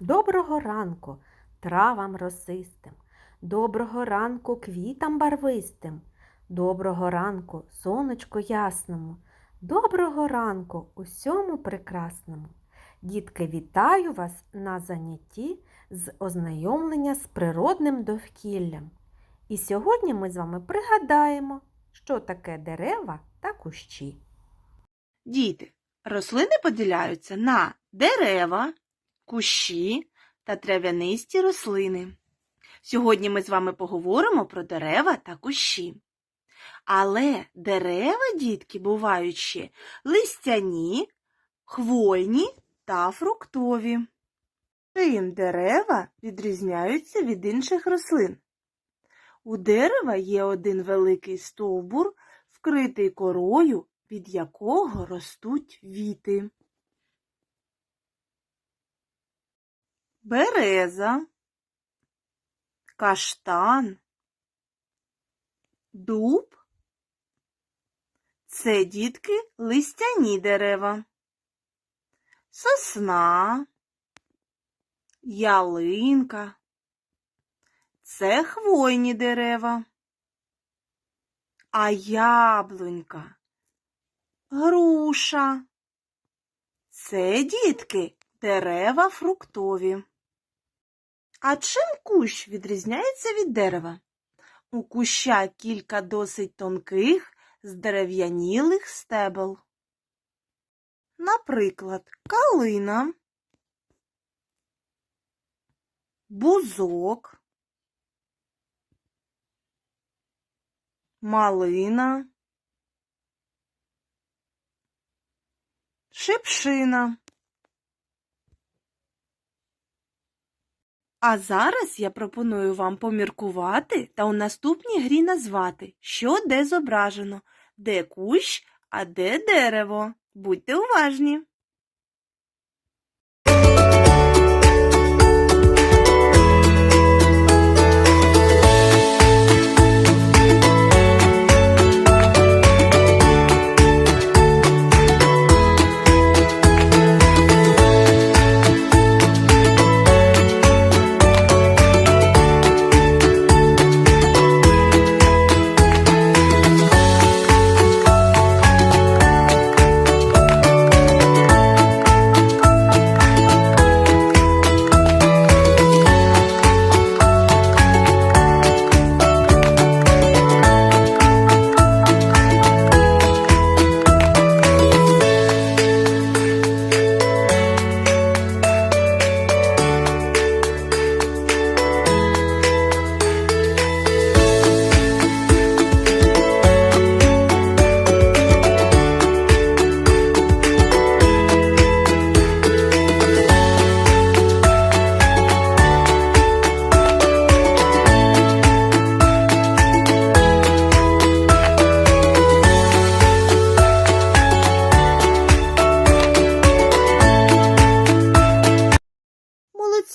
Доброго ранку травам росистим, доброго ранку квітам барвистим, доброго ранку сонечку ясному, доброго ранку усьому прекрасному. Дітки, вітаю вас на занятті з ознайомлення з природним довкіллям. І сьогодні ми з вами пригадаємо, що таке дерева та кущі. Діти, рослини поділяються на дерева, кущі та трав'янисті рослини. Сьогодні ми з вами поговоримо про дерева та кущі. Але дерева, дітки, бувають ще листяні, хвойні та фруктові. Чим дерева відрізняються від інших рослин? У дерева є один великий стовбур, вкритий корою, від якого ростуть віти. Береза, каштан, дуб – це дітки листяні дерева, сосна, ялинка – це хвойні дерева, а яблунька – груша – це дітки дерева фруктові. А чим кущ відрізняється від дерева? У куща кілька досить тонких, здерев'янілих стебел. Наприклад, калина, бузок, малина, шипшина. А зараз я пропоную вам поміркувати та у наступній грі назвати, що де зображено, де кущ, а де дерево. Будьте уважні!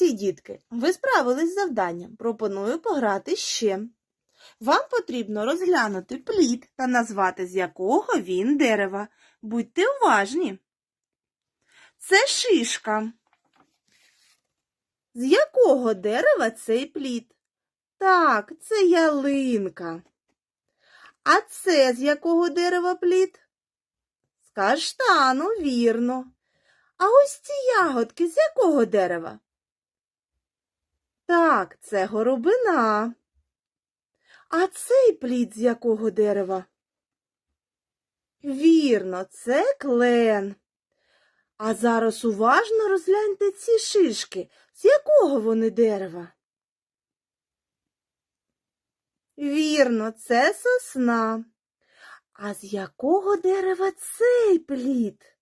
Молодці, дітки, ви справились з завданням. Пропоную пограти ще. Вам потрібно розглянути плід та назвати, з якого він дерева. Будьте уважні. Це шишка. З якого дерева цей плід? Так, це ялинка. А це з якого дерева плід? З каштану, вірно. А ось ці ягодки з якого дерева? Так, це горобина. А цей плід з якого дерева? Вірно, це клен. А зараз уважно розгляньте ці шишки. З якого вони дерева? Вірно, це сосна. А з якого дерева цей плід?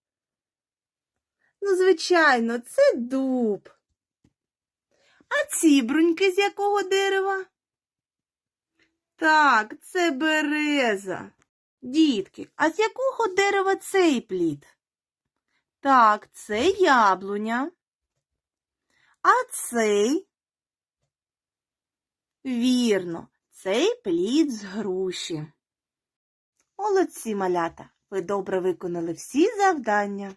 Ну, звичайно, це дуб. А ці бруньки з якого дерева? Так, це береза. Дітки, а з якого дерева цей плід? Так, це яблуня. А цей? Вірно, цей плід з груші. Молодці, малята, ви добре виконали всі завдання.